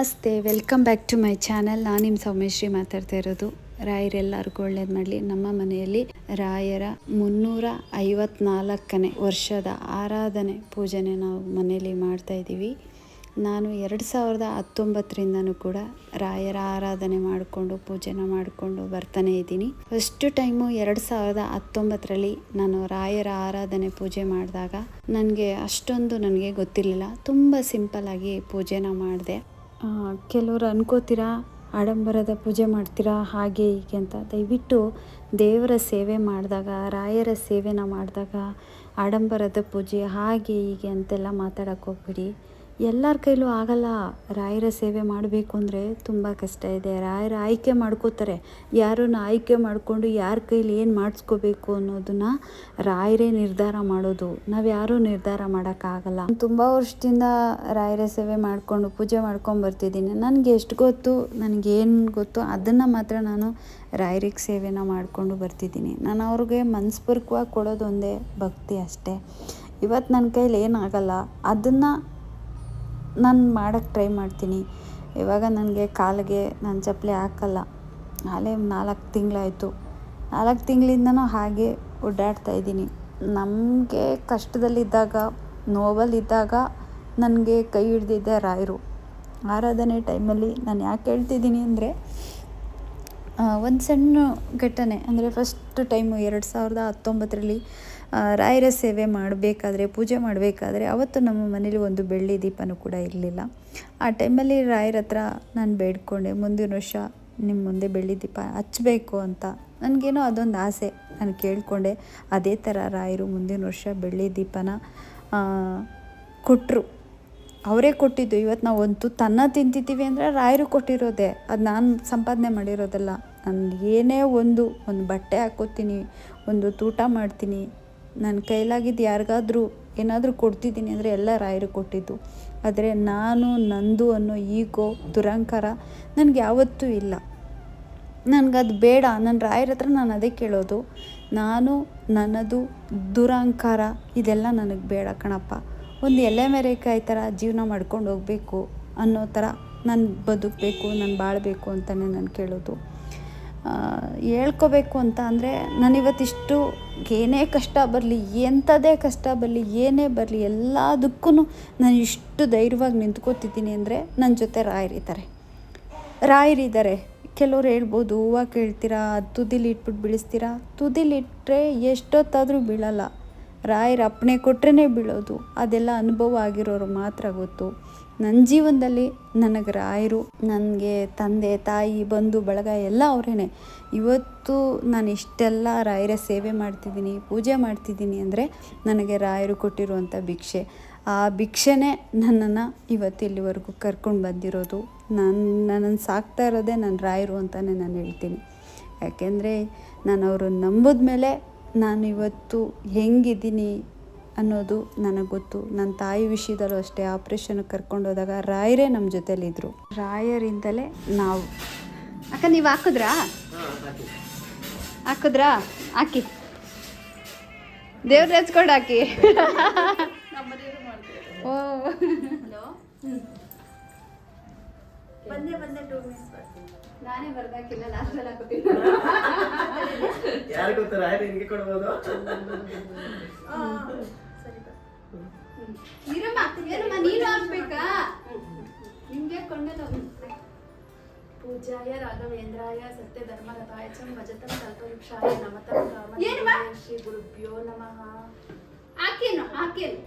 ನಮಸ್ತೆ, welcome back to my channel. ನಾನು ನಿಮ್ಮ ಸೌಮೇಶ್ರೀ ಮಾತಾಡ್ತಾ ಇರೋದು. ರಾಯರೆಲ್ಲರಿಗೂ ಒಳ್ಳೇದು ಮಾಡಲಿ. ನಮ್ಮ ಮನೆಯಲ್ಲಿ ರಾಯರ ಮುನ್ನೂರ ಐವತ್ನಾಲ್ಕನೇ ವರ್ಷದ ಆರಾಧನೆ ಪೂಜೆನೆ ನಾವು ಮನೆಯಲ್ಲಿ ಮಾಡ್ತಾ ಇದ್ದೀವಿ. ನಾನು ಎರಡು ಸಾವಿರದ ಹತ್ತೊಂಬತ್ತರಿಂದನೂ ಕೂಡ ರಾಯರ ಆರಾಧನೆ ಮಾಡಿಕೊಂಡು, ಪೂಜೆನ ಮಾಡಿಕೊಂಡು ಬರ್ತಾನೆ ಇದ್ದೀನಿ. ಫಸ್ಟ್ ಟೈಮು ಎರಡು ಸಾವಿರದ ಹತ್ತೊಂಬತ್ತರಲ್ಲಿ ನಾನು ರಾಯರ ಆರಾಧನೆ ಪೂಜೆ ಮಾಡಿದಾಗ, ನನಗೆ ಅಷ್ಟೊಂದು ನನಗೆ ಗೊತ್ತಿರಲಿಲ್ಲ. ತುಂಬ ಸಿಂಪಲ್ಲಾಗಿ ಪೂಜೆನ ಮಾಡಿದೆ. ಕೆಲವರು ಅನ್ಕೋತೀರಾ, ಆಡಂಬರದ ಪೂಜೆ ಮಾಡ್ತೀರಾ, ಹಾಗೆ ಹೀಗೆ ಅಂತ. ದಯವಿಟ್ಟು ದೇವರ ಸೇವೆ ಮಾಡಿದಾಗ, ರಾಯರ ಸೇವೆನ ಮಾಡಿದಾಗ, ಆಡಂಬರದ ಪೂಜೆ ಹಾಗೆ ಹೀಗೆ ಅಂತೆಲ್ಲ ಮಾತಾಡೋಕ್ಕೆ ಹೋಗ್ಬಿಡಿ. ಎಲ್ಲರ ಕೈಲೂ ಆಗಲ್ಲ. ರಾಯರ ಸೇವೆ ಮಾಡಬೇಕು ಅಂದರೆ ತುಂಬ ಕಷ್ಟ ಇದೆ. ರಾಯರ ಆಯ್ಕೆ ಮಾಡ್ಕೋತಾರೆ. ಯಾರನ್ನು ಆಯ್ಕೆ ಮಾಡಿಕೊಂಡು ಯಾರ ಕೈಲಿ ಏನು ಮಾಡಿಸ್ಕೋಬೇಕು ಅನ್ನೋದನ್ನು ರಾಯರೇ ನಿರ್ಧಾರ ಮಾಡೋದು. ನಾವು ಯಾರೂ ನಿರ್ಧಾರ ಮಾಡೋಕ್ಕಾಗಲ್ಲ ತುಂಬ ವರ್ಷದಿಂದ ರಾಯರ ಸೇವೆ ಮಾಡಿಕೊಂಡು ಪೂಜೆ ಮಾಡ್ಕೊಂಡು ಬರ್ತಿದ್ದೀನಿ. ನನಗೆ ಎಷ್ಟು ಗೊತ್ತು? ನನಗೇನು ಗೊತ್ತು? ಅದನ್ನು ಮಾತ್ರ ನಾನು ರಾಯರಿಗೆ ಸೇವೆನ ಮಾಡಿಕೊಂಡು ಬರ್ತಿದ್ದೀನಿ. ನಾನು ಅವ್ರಿಗೆ ಮನಸ್ಪೂರ್ವಕವಾಗಿ ಕೊಡೋದೊಂದೇ ಭಕ್ತಿ ಅಷ್ಟೇ. ಇವತ್ತು ನನ್ನ ಕೈಲಿ ಏನಾಗಲ್ಲ ಅದನ್ನು ನಾನು ಮಾಡೋಕ್ಕೆ ಟ್ರೈ ಮಾಡ್ತೀನಿ. ಇವಾಗ ನನಗೆ ಕಾಲಿಗೆ ನಾನು ಚಪ್ಪಲಿ ಹಾಕಲ್ಲ. ನಾಳೆ ನಾಲ್ಕು ತಿಂಗಳಾಯಿತು. ನಾಲ್ಕು ತಿಂಗಳಿಂದನೂ ಹಾಗೆ ಓಡಾಡ್ತಾ ಇದ್ದೀನಿ. ನಮಗೆ ಕಷ್ಟದಲ್ಲಿದ್ದಾಗ, ನೋವಲ್ಲಿದ್ದಾಗ ನನಗೆ ಕೈ ಹಿಡ್ದಿದ್ದೆ ರಾಯರು. ಆರಾಧನೆ ಟೈಮಲ್ಲಿ ನಾನು ಯಾಕೆ ಹೇಳ್ತಿದ್ದೀನಿ ಅಂದರೆ ಒಂದು ಸಣ್ಣ ಘಟನೆ. ಅಂದರೆ ಫಸ್ಟ್ ಟೈಮು ಎರಡು ಸಾವಿರದ ಹತ್ತೊಂಬತ್ತರಲ್ಲಿ ರಾಯರ ಸೇವೆ ಮಾಡಬೇಕಾದ್ರೆ, ಪೂಜೆ ಮಾಡಬೇಕಾದ್ರೆ ಅವತ್ತು ನಮ್ಮ ಮನೇಲಿ ಒಂದು ಬೆಳ್ಳಿ ದೀಪನೂ ಕೂಡ ಇರಲಿಲ್ಲ. ಆ ಟೈಮಲ್ಲಿ ರಾಯರ ಹತ್ರ ನಾನು ಬೇಡ್ಕೊಂಡೆ, ಮುಂದಿನ ವರ್ಷ ನಿಮ್ಮ ಮುಂದೆ ಬೆಳ್ಳಿ ದೀಪ ಹಚ್ಚಬೇಕು ಅಂತ. ನನಗೇನೋ ಅದೊಂದು ಆಸೆ. ನಾನು ಕೇಳಿಕೊಂಡೆ, ಅದೇ ಥರ ರಾಯರು ಮುಂದಿನ ವರ್ಷ ಬೆಳ್ಳಿ ದೀಪನ ಕೊಟ್ಟರು ಅವರೇ ಕೊಟ್ಟಿದ್ದು. ಇವತ್ತು ನಾವು ಒಂದು ತನ್ನ ತಿಂತಿದ್ದೀವಿ ಅಂದರೆ ರಾಯರು ಕೊಟ್ಟಿರೋದೆ. ಅದು ನಾನು ಸಂಪಾದನೆ ಮಾಡಿರೋದಲ್ಲ. ನಾನು ಏನೇ ಒಂದು ಒಂದು ಬಟ್ಟೆ ಹಾಕೋತೀನಿ, ಒಂದು ತೂಟ ಮಾಡ್ತೀನಿ ನನ್ನ ಕೈಲಾಗಿದ್ದು ಯಾರಿಗಾದರೂ ಏನಾದರೂ ಕೊಡ್ತಿದ್ದೀನಿ ಅಂದರೆ ಎಲ್ಲ ರಾಯರು ಕೊಟ್ಟಿದ್ದು. ಆದರೆ ನಾನು, ನಂದು ಅನ್ನೋ ಈಗೋ, ದುರಂಕಾರ ನನಗೆ ಯಾವತ್ತೂ ಇಲ್ಲ. ನನಗದು ಬೇಡ. ನನ್ನ ರಾಯರ ಹತ್ರ ನಾನು ಅದೇ ಕೇಳೋದು. ನಾನು, ನನ್ನದು ದುರಹಂಕಾರ ಇದೆಲ್ಲ ನನಗೆ ಬೇಡ ಕಣಪ್ಪ. ಒಂದು ಎಲೆ ಮೆರೆಕಾಯಿ ಥರ ಜೀವನ ಮಾಡ್ಕೊಂಡು ಹೋಗಬೇಕು ಅನ್ನೋ ಥರ ನಾನು ಬದುಕಬೇಕು, ನಾನು ಬಾಳಬೇಕು ಅಂತಲೇ ನಾನು ಕೇಳೋದು. ಹೇಳ್ಕೋಬೇಕು ಅಂತ ಅಂದರೆ ನಾನಿವತ್ತಿಷ್ಟು ಏನೇ ಕಷ್ಟ ಬರಲಿ ಎಂಥದೇ ಕಷ್ಟ ಬರಲಿ, ಏನೇ ಬರಲಿ ಎಲ್ಲದಕ್ಕೂ ನಾನು ಇಷ್ಟು ಧೈರ್ಯವಾಗಿ ನಿಂತ್ಕೋತಿದ್ದೀನಿ ಅಂದರೆ ನನ್ನ ಜೊತೆ ರಾಯರಿದ್ದಾರೆ. ರಾಯರಿದ್ದಾರೆ. ಕೆಲವ್ರು ಹೇಳ್ಬೋದು, ಹೂವು ಕೇಳ್ತೀರಾ, ತುದಿಲಿ ಇಟ್ಬಿಟ್ಟು ಬೀಳಿಸ್ತೀರಾ? ತುದಿಲಿಟ್ಟರೆ ಎಷ್ಟೊತ್ತಾದರೂ ಬೀಳಲ್ಲ. ರಾಯರ ಅಪ್ಪಣೆ ಕೊಟ್ರೇ ಬೀಳೋದು. ಅದೆಲ್ಲ ಅನುಭವ ಆಗಿರೋರು ಮಾತ್ರ ಗೊತ್ತು. ನನ್ನ ಜೀವನದಲ್ಲಿ ನನಗೆ ರಾಯರು, ನನಗೆ ತಂದೆ, ತಾಯಿ, ಬಂಧು, ಬಳಗ ಎಲ್ಲ ಅವರೇನೆ. ಇವತ್ತು ನಾನು ಇಷ್ಟೆಲ್ಲ ರಾಯರ ಸೇವೆ ಮಾಡ್ತಿದ್ದೀನಿ, ಪೂಜೆ ಮಾಡ್ತಿದ್ದೀನಿ ಅಂದರೆ ನನಗೆ ರಾಯರು ಕೊಟ್ಟಿರುವಂಥ ಭಿಕ್ಷೆ. ಆ ಭಿಕ್ಷೆನೇ ನನ್ನನ್ನು ಇವತ್ತು ಇಲ್ಲಿವರೆಗೂ ಕರ್ಕೊಂಡು ಬಂದಿರೋದು. ನಾನು ನನ್ನನ್ನು ಸಾಕ್ತಾ ಇರೋದೇ ನನ್ನ ರಾಯರು ಅಂತಲೇ ನಾನು ಹೇಳ್ತೀನಿ. ಯಾಕೆಂದರೆ ನಾನು ಅವರು ನಂಬಿದ ಮೇಲೆ ನಾನು ಇವತ್ತು ಹೆಂಗಿದ್ದೀನಿ ಅನ್ನೋದು ನನಗೆ ಗೊತ್ತು ನನ್ನ ತಾಯಿ ವಿಷಯದಲ್ಲೂ ಅಷ್ಟೇ ಆಪ್ರೇಷನ್ಗೆ ಕರ್ಕೊಂಡೋದಾಗ ರಾಯರೇ ನಮ್ಮ ಜೊತೆಲಿದ್ದರು ರಾಯರಿಂದಲೇ ನಾವು. ಅಕ್ಕ ನೀವು ಹಾಕಿದ್ರಾ? ಹಾಕಿದ್ರಾ? ಹಾಕಿ. ದೇವ್ರ ಹಚ್ಕೊಂಡು ಹಾಕಿ. ಓ. ನಾನೇ ಬರ್ದಾಕಿಲ್ಲ ಲಾಸ್ಟಲ್ಲಿ ಹಾಕೋತೀನಿ ಯಾರು ಕೊಡ್ಬೋದು? ಇರಮ್ಮ ಏನಮ್ಮ ನೀನು ಹಾಕ್ಬೇಕಾ ನಿಮ್ಗೆ ಕೊಂಡೆಲ್ಲ ಪೂಜಾಯ ರಾಘವೇಂದ್ರಾಯ ಸತ್ಯ ಧರ್ಮರತಾಯ ಚ ಭಜತಂ ಕಲ್ಪವೃಕ್ಷಾಯ ನಮತಂ ಏನು ರಾಮ ಮಾ? ಶ್ರೀ ಗುರುಭ್ಯೋ ನಮಃ. ಹಾಕೇನು ಹಾಕೇನು?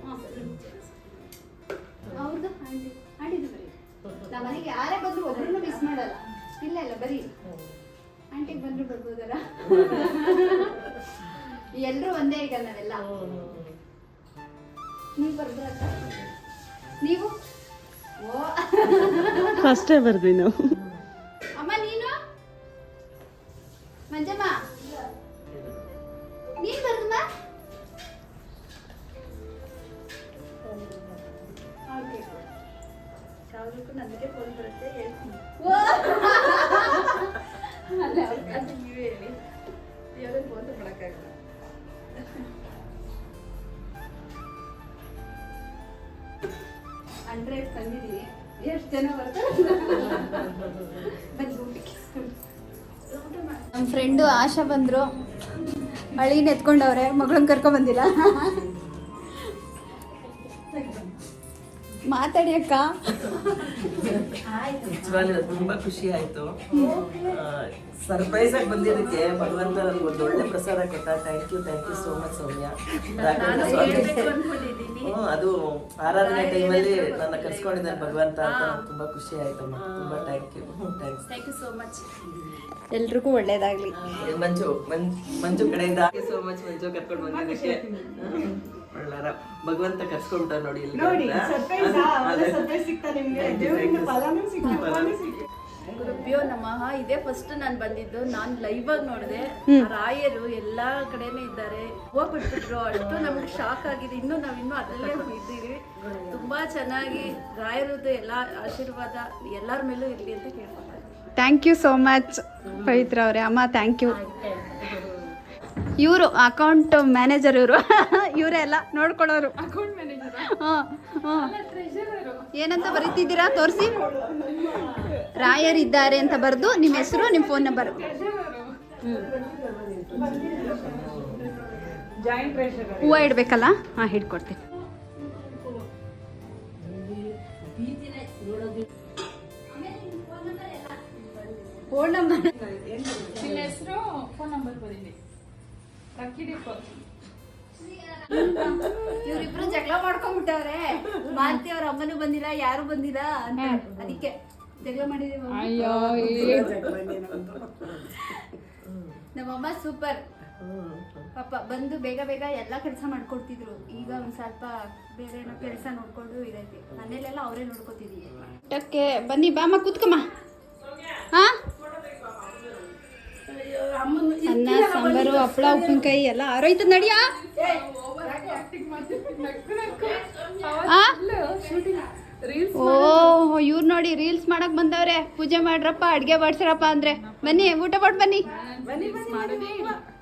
ಹೌದು ಆಂಟಿ ಬರೀ. ನಮ್ಮ ಮನೆಗೆ ಯಾರೇ ಬಂದ್ರು ಒಬ್ರು ಮಿಸ್ ಮಾಡಲ್ಲ. ಇಲ್ಲ ಇಲ್ಲ ಬರೀ. ಆಂಟಿಗೆ ಬಂದ್ರು ಬರ್ಬೋದಲ್ಲ? ಎಲ್ಲರೂ ಒಂದೇ ಈಗ ನಾವೆಲ್ಲ. ನೀವು ಬರ್ದ್ರ? ನೀವು? ಓ. ಫಸ್ಟೇ ಬರ್ದ್ವಿ ನಾವು. ಅಮ್ಮ ನೀನು? ಮಂಜಮ್ಮ? ನೀನ್ ಬರ್ದಮ್ಮ ಯಾವುದಕ್ಕೂ ನನಗೆ ಫೋನ್ ಬರುತ್ತೆ ಹೇಳ್ತೀನಿ. ಓ. ಅದು ನೀವೇ ಹೇಳಿ. ಯಾವ್ದು ಫೋನ್ ಮಾಡೋಕ್ಕಾಗಲ್ಲ ಹಂಡ್ರೆಡ್ ತಂದಿದ್ದೀನಿ. ಎಷ್ಟು ಜನ ಬರ್ತಾರೆ? ನಮ್ಮ ಫ್ರೆಂಡು ಆಶಾ ಬಂದರು. ಅಳಿನ ಎತ್ಕೊಂಡವ್ರೆ ಮಗಳನ್ನ ಕರ್ಕೊಂಡ್ ಮಾತಾಡಿ ಅಕ್ಕ. ನಿಜವಾಗ್ಲೂ ತುಂಬಾ ಖುಷಿ ಆಯ್ತು. ಸರ್ಪ್ರೈಸ್ ಆಗಿ ಬಂದಿದ್ದಕ್ಕೆ ಭಗವಂತ ನನ್ಗೆ ಒಂದು ಒಳ್ಳೆ ಪ್ರಸಾದ ಕೊಟ್ಟ. Thank you thank you so much Soumya. ಅದು ಆರಾಧನೆ ಟೈಮಲ್ಲಿ ನನ್ನ ಕರ್ಸ್ಕೊಂಡಿದ್ದಾನೆ ಭಗವಂತ ಅಂತ ನಂಗೆ ತುಂಬಾ ಖುಷಿ ಆಯ್ತಮ್ಮ. ತುಂಬಾ thank you thanks thank you so much ಎಲ್ರಿಗೂ ಒಳ್ಳೇದಾಗ್ಲಿ. ಮಂಜು ಮಂಜು ಮಂಜು ಕಡೆಯಿಂದ. ಸೋ ಮಚ್ ಮಂಜು ಕರ್ಕೊಂಡು ಬಂದಿದ್ದಕ್ಕೆ. ಒಳ್ಳಾರ ಭಗವಂತ ಕರ್ಸ್ಕೊಂಡ ನೋಡಿ ಇಲ್ಲಿ ನೋಡಿ ಸರ್ಪ್ರೈಸ್ ಅದೇ. ಸರ್ಪ್ರೈಸ್ ಸಿಗ್ತಾ ನಿಮ್ಗೆ. ದೇವರಿಂದ ಫಲನೂ ಸಿಗ್ತಾ ಫಲನೂ ಸಿಗ್ತಾ ಗುರುಭ್ಯೋ ನಮಃ. ಇದೇ ಫಸ್ಟ್ ನಾನು ಬಂದಿದ್ದು. ನಾನು ಲೈವ್ ಆಗಿ ನೋಡಿದೆ. ರಾಯರು ಎಲ್ಲಾ ಕಡೆನೂ ಇದ್ದಾರೆ. ಹೋಗ್ಬಿಟ್ಬಿಟ್ರು. ಅಷ್ಟು ನಮ್ಗೆ ಶಾಕ್ ಆಗಿದೆ. ಇನ್ನು ನಾವಿನ್ನೂ ಇನ್ನೂ ಅದರಲ್ಲೇ ಇದ್ದೀವಿ ತುಂಬಾ ಚೆನ್ನಾಗಿ ರಾಯರದ್ದು ಎಲ್ಲಾ ಆಶೀರ್ವಾದ ಎಲ್ಲರ ಮೇಲೂ ಇರಲಿ ಅಂತ ಕೇಳ್ಕೊತಾರೆ thank you so much Pavithra ಅವರೇ. ಅಮ್ಮ ಥ್ಯಾಂಕ್ ಯು ಇವರು ಅಕೌಂಟ್ ಮ್ಯಾನೇಜರ್ ಇವರು. ಇವರೇ ಎಲ್ಲ ನೋಡ್ಕೊಳ್ಳೋರು. ಏನಂತ ಬರೀತಿದ್ದೀರಾ? ತೋರಿಸಿ. ರಾಯರ್ ಇದ್ದಾರೆ ಅಂತ ಬರೆದು ನಿಮ್ಮ ಹೆಸರು ನಿಮ್ಮ ಫೋನ್ ನಂಬರ್ ಹೂವು ಇಡಬೇಕಲ್ಲ? ಹಾಂ ಹಿಡ್ಕೊಡ್ತೀನಿ. ಫೋನ್ ನಂಬರ್ ನಿಮ್ಮ ಹೆಸರು ಫೋನ್ ನಂಬರ್ ಬರೀನಿ ಇವ್ರಿಬ್ರು ಜಗಳ ಮಾಡ್ಕೊಂಡ್ಬಿಟ್ಟವ್ರೆ. ಮಾಂತಿ ಅವ್ರ ಅಮ್ಮನೂ ಬಂದಿಲ್ಲ ಯಾರು ಬಂದಿಲ್ಲ ಅಂತ ಅದಕ್ಕೆ ಜಗಳ ಮಾಡಿದೀವಿ ನಮ್ಮಮ್ಮ ಸೂಪರ್. ಪಾಪ ಬಂದು ಬೇಗ ಬೇಗ ಎಲ್ಲ ಕೆಲಸ ಮಾಡ್ಕೊಡ್ತಿದ್ರು. ಈಗ ಒಂದ್ ಸ್ವಲ್ಪ ಬೇರೆ ಏನೋ ಕೆಲಸ ನೋಡ್ಕೊಂಡು ಇದೈತಿ. ಮನೇಲೆಲ್ಲ ಅವರೇ ನೋಡ್ಕೊತಿದೀವಿ. ಬನ್ನಿ ಬಾಮ್ಮ ಕೂತ್ಕಮ್ಮ. ಅನ್ನ ಸಾಂಬಾರು ಹಪ್ಪಳ ಉಪ್ಪಿನಕಾಯಿ ಎಲ್ಲ. ಆರೋಯ್ತದ ನಡಿಯಾ ಆ? ಓ ಇವ್ರು ನೋಡಿ ರೀಲ್ಸ್ ಮಾಡಕ್ ಬಂದವ್ರೆ. ಪೂಜೆ ಮಾಡ್ರಪ್ಪ ಅಡ್ಗೆ ಬಡ್ಸ್ರಪ್ಪ ಅಂದ್ರೆ. ಬನ್ನಿ ಊಟ ಕೊಟ್ಟು ಬನ್ನಿ.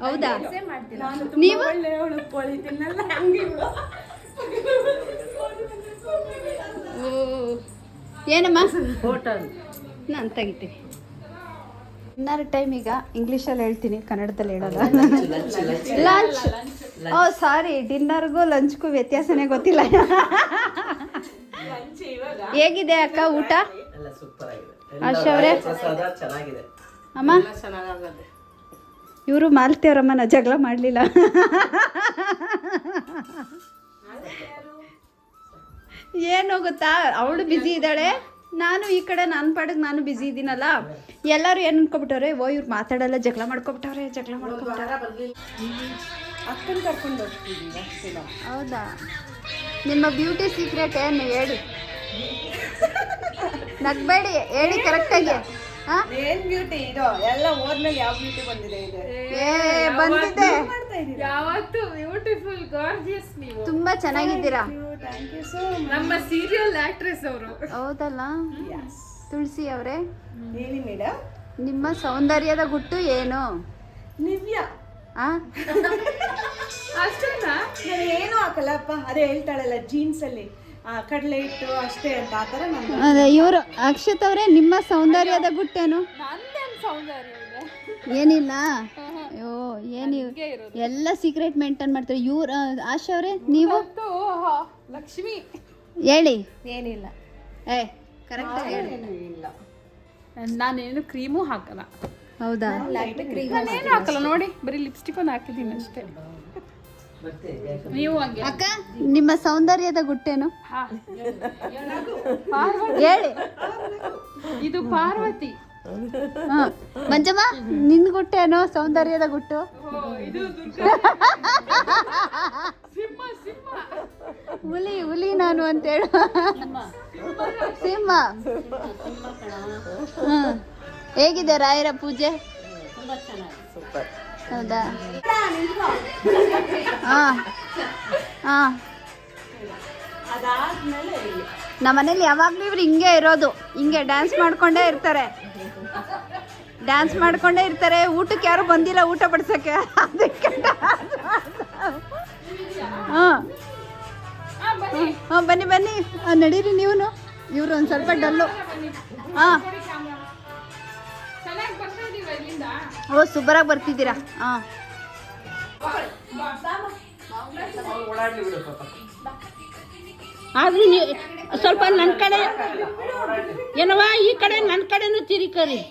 ಹೌದಾ? ನೀವು? ಓ ಏನಮ್ಮ? ಹೋಟಲ್ ನಾನು ತೆಗಿತೀನಿ. ಇನ್ನರ ಟೈಮ್ ಈಗ ಇಂಗ್ಲೀಷಲ್ಲಿ ಹೇಳ್ತೀನಿ ಕನ್ನಡದಲ್ಲಿ ಹೇಳೋದು. ಲಂಚ್ ಓ ಸಾರಿ ಡಿನ್ನರ್ಗೂ ಲಂಚ್ಗೂ ವ್ಯತ್ಯಾಸನೇ ಗೊತ್ತಿಲ್ಲ. ಹೇಗಿದೆ ಅಕ್ಕ ಊಟ? ಎಲ್ಲ ಸೂಪರ್ ಆಗಿದೆ ಆಶಾ ಅವ್ರೇ? ಎಲ್ಲ ಪ್ರಸಾದ ಚೆನ್ನಾಗಿದೆ. ಅಮ್ಮ? ಇವರು ಮಾಲ್ತಿ ಅವರಮ್ಮನ ಜಗಳ ಮಾಡಲಿಲ್ಲ. ಏನು ಗೊತ್ತಾ? ಅವಳು ಬ್ಯುಸಿ ಇದ್ದಾಳೆ. ನಾನು ಈ ಕಡೆ ನನ್ನ ಪಾಡಿಗೆ ನಾನು ಬ್ಯುಸಿ ಇದ್ದೀನಲ್ಲ ಎಲ್ಲರೂ ಏನು ಅನ್ಕೊಬಿಟ್ಟವ್ರೆ ಓ ಇವ್ರು ಮಾತಾಡಲ್ಲ ಜಗಳ ಮಾಡ್ಕೊಬಿಟ್ಟವ್ರೆ ಜಗಳ ಮಾಡ್ಕೊಬಿಟ್ಟವ್ರೆ. ಅಕ್ಕನ ಕರ್ಕೊಂಡು ಹೌದಾ? ನಿಮ್ಮ ಬ್ಯೂಟಿ ಸೀಕ್ರೆಟ್ ಏನು ಹೇಳಿ? ನಗ್ಬೇಡಿ ಹೇಳಿ ಕರೆಕ್ಟಾಗಿ ಹಾಂ? ಏನ್ ಬ್ಯೂಟಿ ಇದು? ಎಲ್ಲ ಹೋದ್ಮೇಲೆ ಯಾವ ಬ್ಯೂಟಿ ಬಂದಿದೆ ಇದೆ? ಏ ಬಂದಿದೆ ಯಾವತ್ತು ಬ್ಯೂಟಿಫುಲ್ ಗಾರ್ಜಿಯಸ್ ನೀವು. ತುಂಬಾ ಚೆನ್ನಾಗಿದ್ದೀರಾ? ಥ್ಯಾಂಕ್ ಯು ಸೋ ನಮ್ಮ ಸೀರಿಯಲ್ ಆಕ್ಟ್ರೆಸ್ ಅವರು. ಹೌದಲ್ಲ? ತುಳಸಿ ಅವರೇ? ಹೇಳಿ ಮೇಡಮ್ ನಿಮ್ಮ ಸೌಂದರ್ಯದ ಗುಟ್ಟು ಏನು? ನಿವ್ಯಾ. ಆ? ಅಷ್ಟೇನಾ? ನಾನು ಏನು ಹಾಕಲ್ಲಪ್ಪ ಅದೇ ಹೇಳ್ತಾಳಲ್ಲ ಜೀನ್ಸ್ ಅಲ್ಲಿ ಆ ಕಡಲೆ ಹಿಟ್ಟು ಅಷ್ಟೇ ಅಂತ ಆ ಥರ ನಾನು ಅದೇ ಇವರು ಅಕ್ಷತ್ ಅವರೇ ನಿಮ್ಮ ಸೌಂದರ್ಯದ ಗುಟ್ಟೇನು? ನಂದೇನು ಸೌಂದರ್ಯ ಇದೆ ಏನಿಲ್ಲ. ಅಯ್ಯೋ ಏನು ಎಲ್ಲ ಸೀಕ್ರೆಟ್ ಮೇಂಟೈನ್ ಮಾಡ್ತಾರೆ. ಇವ್ರ ಆಶಾ ಅವರೇ ನೀವು? ಲಕ್ಷ್ಮಿ. ಹೇಳಿ. ಏನಿಲ್ಲ. ಏ ಕರೆಕ್ಟ್ ಹೇಳಿ. ನಾನೇನು ಕ್ರೀಮು ಹಾಕಲ್ಲ. ಹೌದಾ? ನಾನೇನು ಹಾಕಲ್ಲ. ನೋಡಿ ಬರೀ ಲಿಪ್ಸ್ಟಿಕ್ ಒಂದು ಹಾಕಿದ್ದೀನಿ ಅಷ್ಟೇ. ನೀವು ಹಂಗೆ. ಅಕ್ಕ ನಿಮ್ಮ ಸೌಂದರ್ಯದ ಗುಟ್ಟೇನು? ಹೇಳಿ. ಇದು ಪಾರ್ವತಿ. ಮಂಜಮ್ಮ ನಿನ್ ಗುಟ್ಟೇನೋ ಸೌಂದರ್ಯದ ಗುಟ್ಟು? ಹುಲಿ ಹುಲಿ ನಾನು ಅಂತ ಹೇಳು ಸಿಂಹ. ಹೇಗಿದೆ ರಾಯರ ಪೂಜೆ? ಹೌದಾ? ಹಾ. ಹಾ. ನಮ್ಮ ಮನೇಲಿ ಯಾವಾಗಲೂ ಇವ್ರು ಹಿಂಗೆ ಇರೋದು. ಹಿಂಗೆ ಡ್ಯಾನ್ಸ್ ಮಾಡ್ಕೊಂಡೇ ಇರ್ತಾರೆ. ಡ್ಯಾನ್ಸ್ ಮಾಡ್ಕೊಂಡೇ ಇರ್ತಾರೆ. ಊಟಕ್ಕೆ ಯಾರು ಬಂದಿಲ್ಲ ಊಟ ಬಡ್ಸಕ್ಕೆ. ಅದಕ್ಕೆ ಹಾಂ. ಹಾಂ, ಬನ್ನಿ ಬನ್ನಿ. ನಡೀರಿ ನೀವು ಇವರು ಒಂದು ಸ್ವಲ್ಪ ಡಲ್ಲು. ಹಾಂ. ಓ ಸೂಪರಾಗಿ ಬರ್ತಿದ್ದೀರಾ? ಹಾಂ. ಆದ್ರೂ ಸ್ವಲ್ಪ ನನ್ನ ಕಡೆ ಏನವ ಈ ಕಡೆ ನನ್ನ ಕಡೆನೂ ತಿರಿಕರಿ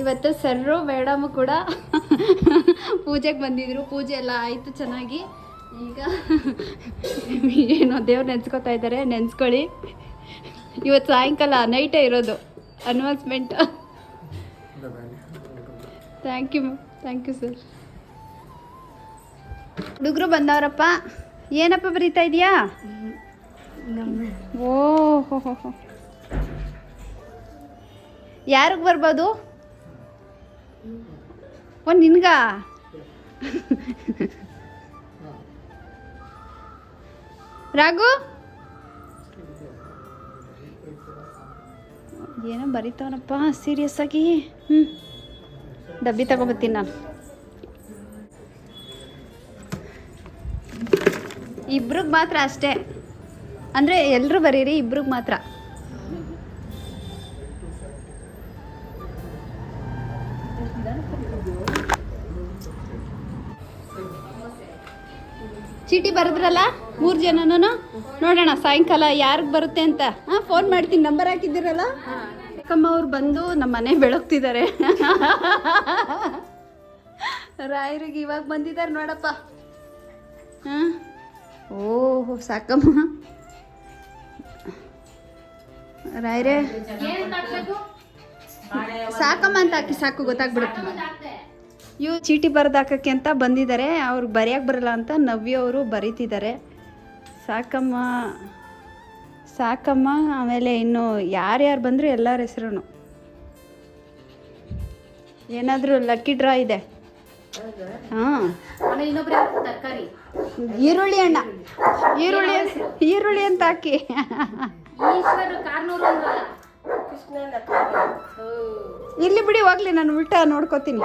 ಇವತ್ತು ಸರ್ರು, ಮೇಡಮ್ ಕೂಡ ಪೂಜೆಗೆ ಬಂದಿದ್ರು. ಪೂಜೆ ಎಲ್ಲ ಆಯ್ತು ಚೆನ್ನಾಗಿ. ಈಗ ಏನೋ ದೇವ್ರು ನೆನ್ಸ್ಕೊತಾ ಇದ್ದಾರೆ ನೆನ್ಸ್ಕೊಳ್ಳಿ. ಇವತ್ತು ಸಾಯಂಕಾಲ ನೈಟೇ ಇರೋದು announcement thank you thank you sir ಹುಡುಗರು ಬಂದವರಪ್ಪ ಏನಪ್ಪ ಬರೀತಾ ಇದೆಯಾ? ಓ ಹೋ ಹೋ ಹೋ. ಯಾರಿಗೆ ಬರ್ಬೋದು? ಓ ನಿನ್ಗ? ರಾಘು? ಏನೋ ಬರೀತಾವನಪ್ಪ ಸೀರಿಯಸ್ ಆಗಿ. ಹ್ಞೂ ಡಬ್ಬಿ ತಗೊಬತ್ತೀನಿ ನಾನು. ಇಬ್ರಿಗೆ ಮಾತ್ರ ಅಷ್ಟೇ. ಅಂದರೆ ಎಲ್ಲರೂ ಬರೀರಿ, ಇಬ್ರಿಗೆ ಮಾತ್ರ. ಚೀಟಿ ಬರೆದ್ರಲ್ಲ? ಮೂರು ಜನನೂ ನೋಡೋಣ, ಸಾಯಂಕಾಲ ಯಾರಿಗೆ ಬರುತ್ತೆ ಅಂತ. ಫೋನ್ ಮಾಡ್ತೀನಿ ನಂಬರ್ ಹಾಕಿದ್ದೀರಲ್ಲ? ಅಕ್ಕಮ್ಮ ಅವ್ರು ಬಂದು ನಮ್ಮ ಮನೆ ಬೆಳಗ್ತಿದ್ದಾರೆ. ರಾಯರಿಗೆ ಇವಾಗ ಬಂದಿದ್ದಾರೆ ನೋಡಪ್ಪ. ಹಾಂ? ಓಹೋ, ಸಾಕಮ್ಮ. ರಾಯರೇ. ಸಾಕಮ್ಮ ಅಂತ ಹಾಕಿ ಸಾಕು ಗೊತ್ತಾಗ್ಬಿಡುತ್ತೆ ಇವು ಚೀಟಿ ಬರೆದು ಹಾಕಕ್ಕೆ ಅಂತ ಬಂದಿದ್ದಾರೆ ಅವ್ರಿಗೆ ಬರೆಯಕ್ಕೆ ಬರಲ್ಲ ಅಂತ ನವ್ಯ ಅವರು ಬರೀತಿದ್ದಾರೆ. ಸಾಕಮ್ಮ ಸಾಕಮ್ಮ ಆಮೇಲೆ ಇನ್ನು ಯಾರ್ಯಾರು ಬಂದರೂ ಎಲ್ಲರ ಹೆಸರು ಏನಾದರೂ ಲಕ್ಕಿ ಡ್ರಾ ಇದೆ? ಹಾಂ. ಆಮೇಲೆ ಇನ್ನೊಬ್ರು ತರಕಾರಿ. ಈರುಳ್ಳಿ ಅಣ್ಣ. ಈರುಳ್ಳಿ ಈರುಳ್ಳಿ ಅಂತ ಹಾಕಿ. ಈಶ್ವರ್ ಕಾರ್ನೂರು ಅಂದ್ರಲ್ಲ? ಇಲ್ಲಿ ಬಿಡಿ ಹೋಗ್ಲಿ ನಾನು ಉಲ್ಟಾ ನೋಡ್ಕೋತೀನಿ.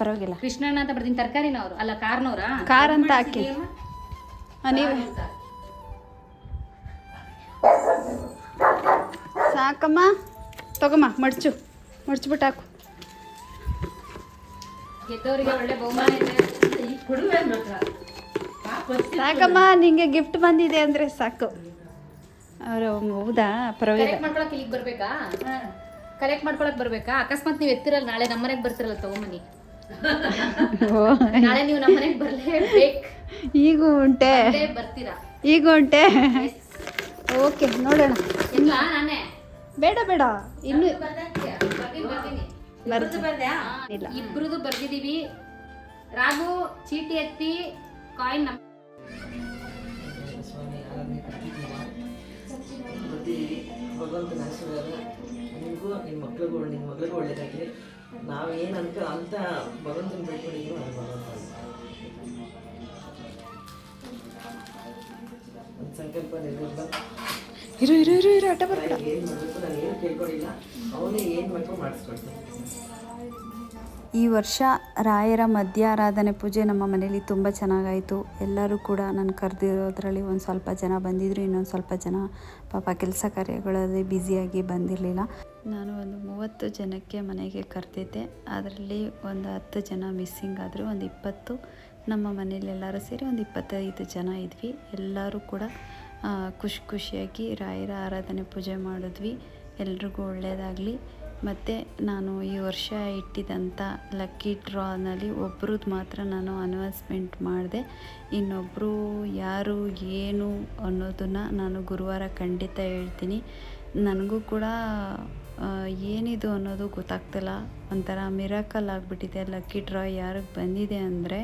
ಪರವಾಗಿಲ್ಲ. ಕೃಷ್ಣಣ್ಣ ಅಂತ ಬರ್ತೀನಿ. ತರಕಾರಿನವ್ರು ಅಲ್ಲ ಕಾರ್ನವ್ರ? ಕಾರ್ ಅಂತ ಹಾಕಿ. ನೀವು. ಸಾಕಮ್ಮ. ತಗೊಮ್ಮ ಮಡ್ಚು. ಮಡ್ಚ್ಬಿಟ್ಟು ಹಾಕು. ಗೆದ್ದವರಿಗೆ ಒಳ್ಳೆ ಬಹುಮಾನ ಇದೆ. ಸಾಕಮ್ಮ ನಿಂಗೆ ಗಿಫ್ಟ್ ಬಂದಿದೆ ಅಂದರೆ ಸಾಕು. ಅವರು ಹೌದಾ? ಪರವಾಗಿಲ್ಲ. ಕಲೆಕ್ಟ್ ಮಾಡ್ಕೊಳಕ್ ಇಲ್ಲಿಗೆ ಬರ್ಬೇಕಾ? ಕಲೆಕ್ಟ್ ಮಾಡ್ಕೊಳಕ್ ಬರ್ಬೇಕಾ? ಅಕಸ್ಮಾತ್ ನೀವು ಎತ್ತಿರಲ್ಲ ನಾಳೆ ನಮ್ಮ ಮನೆಗೆ ಬರ್ತಿರಲ್ಲ ತಗೊಂಬನ್ನಿ. ನಾಳೆ ನೀವು ನಮ್ಮ ಮನೆಗೆ ಬರಲೇಬೇಕು ಈಗ ಉಂಟೆ. ಬರ್ತೀರಾ? ಈಗ ಉಂಟೆ. ಓಕೆ ನೋಡೋಣ. ಇಲ್ಲ ನಾನೇ. ಬೇಡ ಬೇಡ. ಇನ್ನು ಇಲ್ಲ. ಇಬ್ರದು ಬರ್ದಿದೀವಿ ರಾಘು ಚೀಟಿ ಎತ್ತಿ ಕಾಯಿನ್ ನಮ್ ಭಗವಂತನ ಆಶೀರ್ವಾದ. ನಿಮಗೂ ನಿಮ್ಮ ಮಕ್ಳಿಗೂ ನಿಮ್ಮ ಮಗಳಿಗೂ ಒಳ್ಳೇದಾಗಲಿ. ನಾವು ಏನು ಅಂತ ಅಂತ ಭಗವಂತನ ಬಿಟ್ಬಿಡಿದ್ರು ಅದು ಭಗವಂತ ಒಂದು ಸಂಕಲ್ಪ ನಿರ್ಬಂಧ. ಇರು ಇರು ಇರು ಇರು ಅಟ ಬರ್ಬೇಡ ಏನು ಮಾಡಬೇಕು ನಾನು ಏನು ಕೇಳ್ಕೊಂಡಿಲ್ಲ ಅವನೇ ಏನು ಬೇಕು ಮಾಡಿಸ್ಕೊಡ್ತಾನೆ. ಈ ವರ್ಷ ರಾಯರ ಮಧ್ಯಾರಾಧನೆ ಪೂಜೆ ನಮ್ಮ ಮನೇಲಿ ತುಂಬ ಚೆನ್ನಾಗಾಯಿತು. ಎಲ್ಲರೂ ಕೂಡ ನಾನು ಕರೆದಿರೋದ್ರಲ್ಲಿ ಒಂದು ಸ್ವಲ್ಪ ಜನ ಬಂದಿದ್ರು ಇನ್ನೊಂದು ಸ್ವಲ್ಪ ಜನ ಪಾಪ ಕೆಲಸ ಕಾರ್ಯಗಳಲ್ಲಿ ಬ್ಯುಸಿಯಾಗಿ ಬಂದಿರಲಿಲ್ಲ. ನಾನು ಒಂದು ಮೂವತ್ತು ಜನಕ್ಕೆ ಮನೆಗೆ ಕರೆದಿದ್ದೆ. ಅದರಲ್ಲಿ ಒಂದು ಹತ್ತು ಜನ ಮಿಸ್ಸಿಂಗ್ ಆದರು, ಒಂದು ಇಪ್ಪತ್ತು. ನಮ್ಮ ಮನೇಲಿ ಎಲ್ಲರೂ ಸೇರಿ ಒಂದು ಇಪ್ಪತ್ತೈದು ಜನ ಇದ್ವಿ. ಎಲ್ಲರೂ ಕೂಡ ಖುಷಿ ಖುಷಿಯಾಗಿ ರಾಯರ ಆರಾಧನೆ ಪೂಜೆ ಮಾಡಿದ್ವಿ. ಎಲ್ರಿಗೂ ಒಳ್ಳೆಯದಾಗಲಿ ಮತ್ತು ನಾನು ಈ ವರ್ಷ ಇಟ್ಟಿದ್ದಂಥ ಲಕ್ಕಿ ಡ್ರಾನಲ್ಲಿ ಒಬ್ರದ್ದು ಮಾತ್ರ ನಾನು ಅನೌನ್ಸ್ಮೆಂಟ್ ಮಾಡಿದೆ. ಇನ್ನೊಬ್ಬರು ಯಾರು ಏನು ಅನ್ನೋದನ್ನು ನಾನು ಗುರುವಾರ ಖಂಡಿತ ಹೇಳ್ತೀನಿ. ನನಗೂ ಕೂಡ ಏನಿದು ಅನ್ನೋದು ಗೊತ್ತಾಗ್ತಿಲ್ಲ. ಒಂಥರ ಮಿರಾಕಲ್ ಆಗಿಬಿಟ್ಟಿದೆ. ಲಕ್ಕಿ ಡ್ರಾ ಯಾರಿಗೆ ಬಂದಿದೆ ಅಂದರೆ